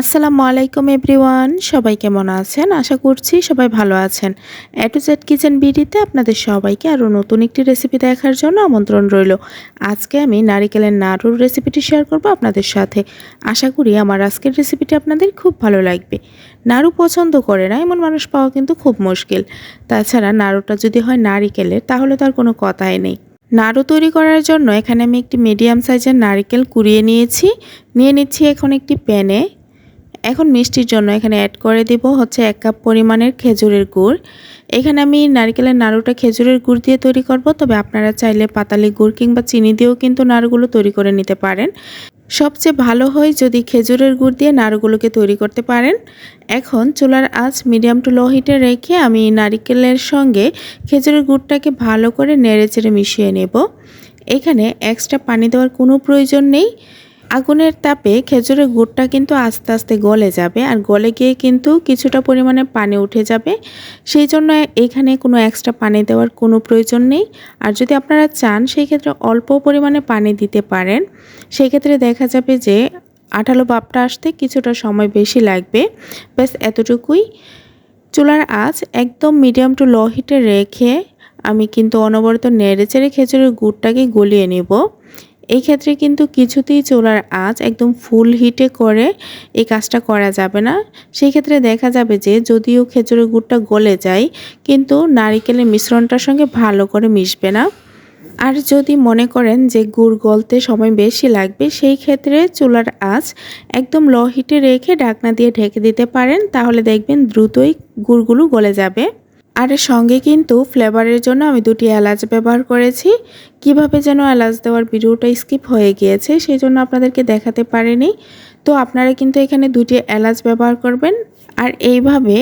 আসসালামু আলাইকুম এভরিওয়ান, সবাই কেমন আছেন? আশা করছি সবাই ভালো আছেন। এটু জেড কিচেন বিডিতে আপনাদের সবাইকে আরও নতুন একটি রেসিপি দেখার জন্য আমন্ত্রণ রইল। আজকে আমি নারিকেলের নাড়ুর রেসিপিটি শেয়ার করব আপনাদের সাথে। আশা করি আমার আজকের রেসিপিটি আপনাদের খুব ভালো লাগবে। নাড়ু পছন্দ করে না, এমন মানুষ পাওয়া কিন্তু খুব মুশকিল। তাছাড়া নাড়ুটা যদি হয় নারিকেলের, তাহলে তার কোনো কথাই নেই। নাড়ু তৈরি করার জন্য এখানে আমি একটি মিডিয়াম সাইজের নারিকেল কুড়িয়ে নিয়েছি। নিয়ে নিচ্ছি এখন একটি প্যানে। এখন মিষ্টির জন্য এখানে অ্যাড করে দিব হচ্ছে এক কাপ পরিমাণের খেজুরের গুড়। এখানে আমি নারকেলের নাড়ুটা খেজুরের গুড় দিয়ে তৈরি করব, তবে আপনারা চাইলে পাতালি গুড় কিংবা চিনি দিয়েও কিন্তু নাড়ুগুলো তৈরি করে নিতে পারেন। সবচেয়ে ভালো হয় যদি খেজুরের গুড় দিয়ে নাড়ুগুলোকে তৈরি করতে পারেন। এখন চুলার আঁচ মিডিয়াম টু লো হিটে রেখে আমি নারিকেলের সঙ্গে খেজুরের গুড়টাকে ভালো করে নেড়ে চেড়ে মিশিয়ে নেব। এখানে এক্সট্রা পানি দেওয়ার কোনো প্রয়োজন নেই। আগুনের তাপে খেজুরের গুড়টা কিন্তু আস্তে আস্তে গলে যাবে আর গলে গিয়ে কিন্তু কিছুটা পরিমাণে পানি উঠে যাবে। সেই জন্য এখানে কোনো এক্সট্রা পানি দেওয়ার কোনো প্রয়োজন নেই। আর যদি আপনারা চান, সেই ক্ষেত্রে অল্প পরিমাণে পানি দিতে পারেন। সেই ক্ষেত্রে দেখা যাবে যে আঠালো বাপটা আসতে কিছুটা সময় বেশি লাগবে। ব্যাস, এতটুকুই। চুলার আঁচ একদম মিডিয়াম টু লো হিটে রেখে আমি কিন্তু অনবরত নেড়ে চেড়ে খেজুরের গুড়টাকে গলিয়ে নেব। এই ক্ষেত্রে কিন্তু কিছুতেই চুলার আঁচ একদম ফুল হিটে করে এই কাজটা করা যাবে না। সেই ক্ষেত্রে দেখা যাবে যে যদিও খেজুরের গুড়টা গলে যায়, কিন্তু নারিকেলের মিশ্রণটার সঙ্গে ভালো করে মিশবে না। আর যদি মনে করেন যে গুড় গলতে সময় বেশি লাগবে, সেই ক্ষেত্রে চুলার আঁচ একদম লো হিটে রেখে ঢাকনা দিয়ে ঢেকে দিতে পারেন, তাহলে দেখবেন দ্রুতই গুড়গুলো গলে যাবে। আর সঙ্গে কিন্তু ফ্লেভারের জন্য আমি দুটি এলাচ ব্যবহার করেছি। কীভাবে যেন এলাচ দেওয়ার ভিডিওটা স্কিপ হয়ে গিয়েছে, সেই জন্য আপনাদেরকে দেখাতে পারিনি। তো আপনারা কিন্তু এখানে দুটি এলাচ ব্যবহার করবেন। আর এইভাবে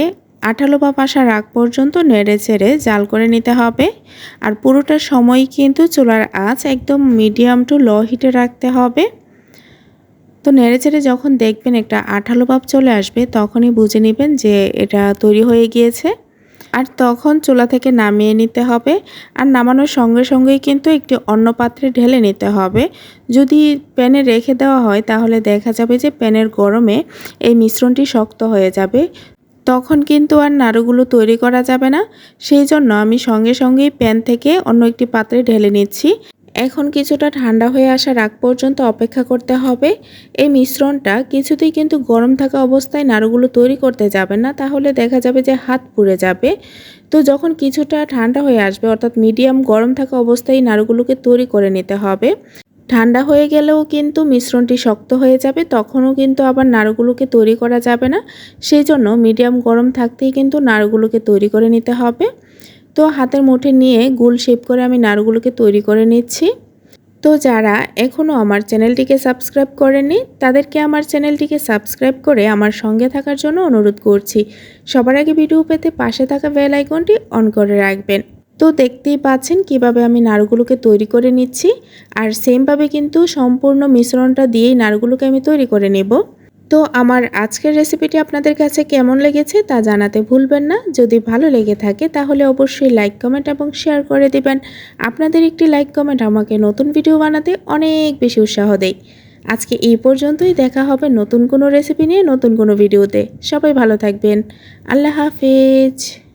আঠালো বা পাশা রাগ পর্যন্ত নেড়ে চেড়ে জাল করে নিতে হবে। আর পুরোটা সময় কিন্তু চুলার আঁচ একদম মিডিয়াম টু লো হিটে রাখতে হবে। তো নেড়ে চেড়ে যখন দেখবেন একটা আঠালো ভাব চলে আসবে, তখনই বুঝে নেবেন যে এটা তৈরি হয়ে গিয়েছে। আর তখন চুলা থেকে নামিয়ে নিতে হবে। আর নামানোর সঙ্গে সঙ্গেই কিন্তু একটি অন্য পাত্রে ঢেলে নিতে হবে। যদি প্যানে রেখে দেওয়া হয়, তাহলে দেখা যাবে যে প্যানের গরমে এই মিশ্রণটি শক্ত হয়ে যাবে। তখন কিন্তু আর নাড়ুগুলো তৈরি করা যাবে না। সেই জন্য আমি সঙ্গে সঙ্গেই প্যান থেকে অন্য একটি পাত্রে ঢেলে নিচ্ছি। এখন কিছুটা ঠান্ডা হয়ে আসার আগ পর্যন্ত অপেক্ষা করতে হবে। এই মিশ্রণটা কিছুতেই কিন্তু গরম থাকা অবস্থায় নাড়ুগুলো তৈরি করতে যাবে না, তাহলে দেখা যাবে যে হাত পুড়ে যাবে। তো যখন কিছুটা ঠান্ডা হয়ে আসবে, অর্থাৎ মিডিয়াম গরম থাকা অবস্থায় নাড়ুগুলোকে তৈরি করে নিতে হবে। ঠান্ডা হয়ে গেলেও কিন্তু মিশ্রণটি শক্ত হয়ে যাবে, তখনও কিন্তু আবার নাড়ুগুলোকে তৈরি করা যাবে না। সেই জন্য মিডিয়াম গরম থাকতেই কিন্তু নাড়ুগুলোকে তৈরি করে নিতে হবে। তো হাতের মুঠে নিয়ে গোল শেপ করে আমি নাড়ুগুলোকে তৈরি করে নিচ্ছি। তো যারা এখনও আমার চ্যানেলটিকে সাবস্ক্রাইব করেনি তাদেরকে আমার চ্যানেলটিকে সাবস্ক্রাইব করে আমার সঙ্গে থাকার জন্য অনুরোধ করছি। সবার আগে ভিডিও পেতে পাশে থাকা বেল আইকনটি অন করে রাখবেন। তো দেখতেই পাচ্ছেন কীভাবে আমি নাড়ুগুলোকে তৈরি করে নিচ্ছি। আর সেমভাবে কিন্তু সম্পূর্ণ মিশ্রণটা দিয়েই নাড়ুগুলোকে আমি তৈরি করে নেব। তো আমার আজকের রেসিপিটি আপনাদের কাছে কেমন লেগেছে তা জানাতে ভুলবেন না। যদি ভালো লেগে থাকে তাহলে অবশ্যই লাইক কমেন্ট এবং শেয়ার করে দিবেন। আপনাদের একটি লাইক কমেন্ট আমাকে নতুন ভিডিও বানাতে অনেক বেশি উৎসাহ দেয়। আজকে এই পর্যন্তই, দেখা হবে নতুন কোনো রেসিপি নিয়ে নতুন কোনো ভিডিওতে সবাই ভালো থাকবেন। আল্লাহ হাফেজ।